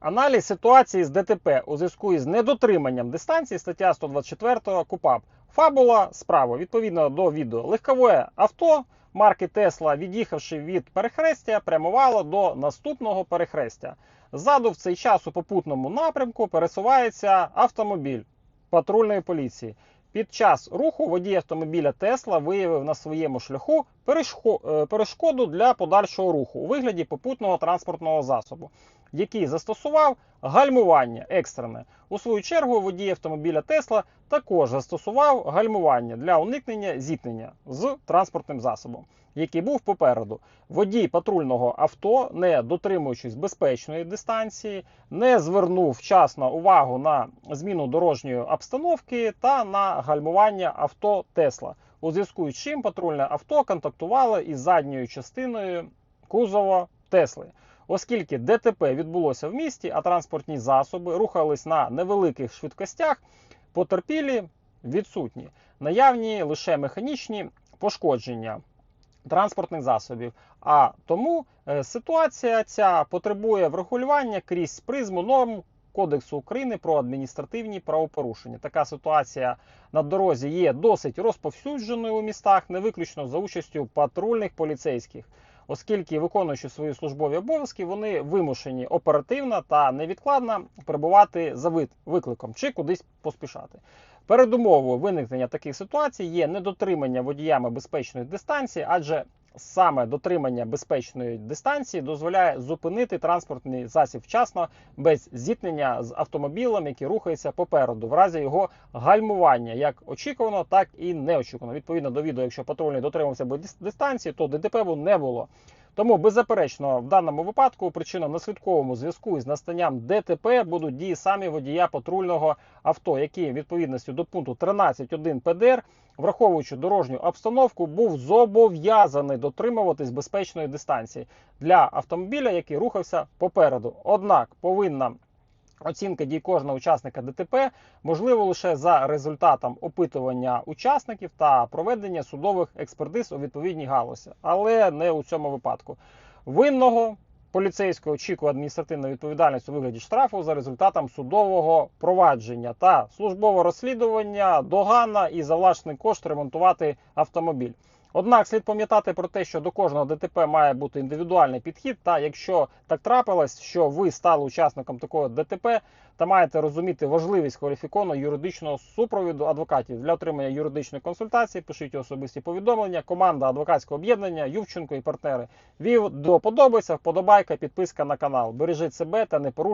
Аналіз ситуації з ДТП у зв'язку із недотриманням дистанції стаття 124 КУПАП. Фабула справа відповідно до відео. Легкове авто марки Тесла, від'їхавши від перехрестя, прямувало до наступного перехрестя. Ззаду в цей час у попутному напрямку пересувається автомобіль патрульної поліції. Під час руху водій автомобіля Тесла виявив на своєму шляху е, перешкоду для подальшого руху у вигляді попутного транспортного засобу, який застосував гальмування екстрене. У свою чергу водій автомобіля Тесла також застосував гальмування для уникнення зіткнення з транспортним засобом, який був попереду. Водій патрульного авто, не дотримуючись безпечної дистанції, не звернув вчасно увагу на зміну дорожньої обстановки та на гальмування авто Тесла. У зв'язку з чим патрульне авто контактувало із задньою частиною кузова Тесли. Оскільки ДТП відбулося в місті, а транспортні засоби рухались на невеликих швидкостях, потерпілі відсутні. Наявні лише механічні пошкодження транспортних засобів. А тому е, ситуація ця потребує врегулювання крізь призму норм Кодексу України про адміністративні правопорушення. Така ситуація на дорозі є досить розповсюдженою у містах, не виключно за участю патрульних поліцейських. Оскільки виконуючи свої службові обов'язки, вони вимушені оперативно та невідкладно перебувати за викликом чи кудись поспішати. Передумовою виникнення таких ситуацій є недотримання водіями безпечної дистанції, адже саме дотримання безпечної дистанції дозволяє зупинити транспортний засіб вчасно без зіткнення з автомобілем, який рухається попереду, в разі його гальмування, як очікувано, так і неочікувано. Відповідно до відео, якщо патрульний дотримався би дистанції, то ДТП не було. Тому, беззаперечно, в даному випадку причина на наслідковому зв'язку із настанням ДТП будуть дії самі водія патрульного авто, який відповідності до пункту 13.1 ПДР, враховуючи дорожню обстановку, був зобов'язаний дотримуватись безпечної дистанції для автомобіля, який рухався попереду. Однак повинна Оцінка дій кожного учасника ДТП можливо лише за результатом опитування учасників та проведення судових експертиз у відповідній галузі, але не у цьому випадку. Винного поліцейського очікує адміністративна відповідальність у вигляді штрафу за результатом судового провадження та службове розслідування, догана і за власний кошт ремонтувати автомобіль. Однак слід пам'ятати про те, що до кожного ДТП має бути індивідуальний підхід. Та якщо так трапилось, що ви стали учасником такого ДТП, та маєте розуміти важливість кваліфікованого юридичного супровіду адвокатів для отримання юридичної консультації, пишіть особисті повідомлення. Команда адвокатського об'єднання Ювченко і партнери. Відео подобається, вподобайка, підписка на канал. Бережіть себе та не порушуйте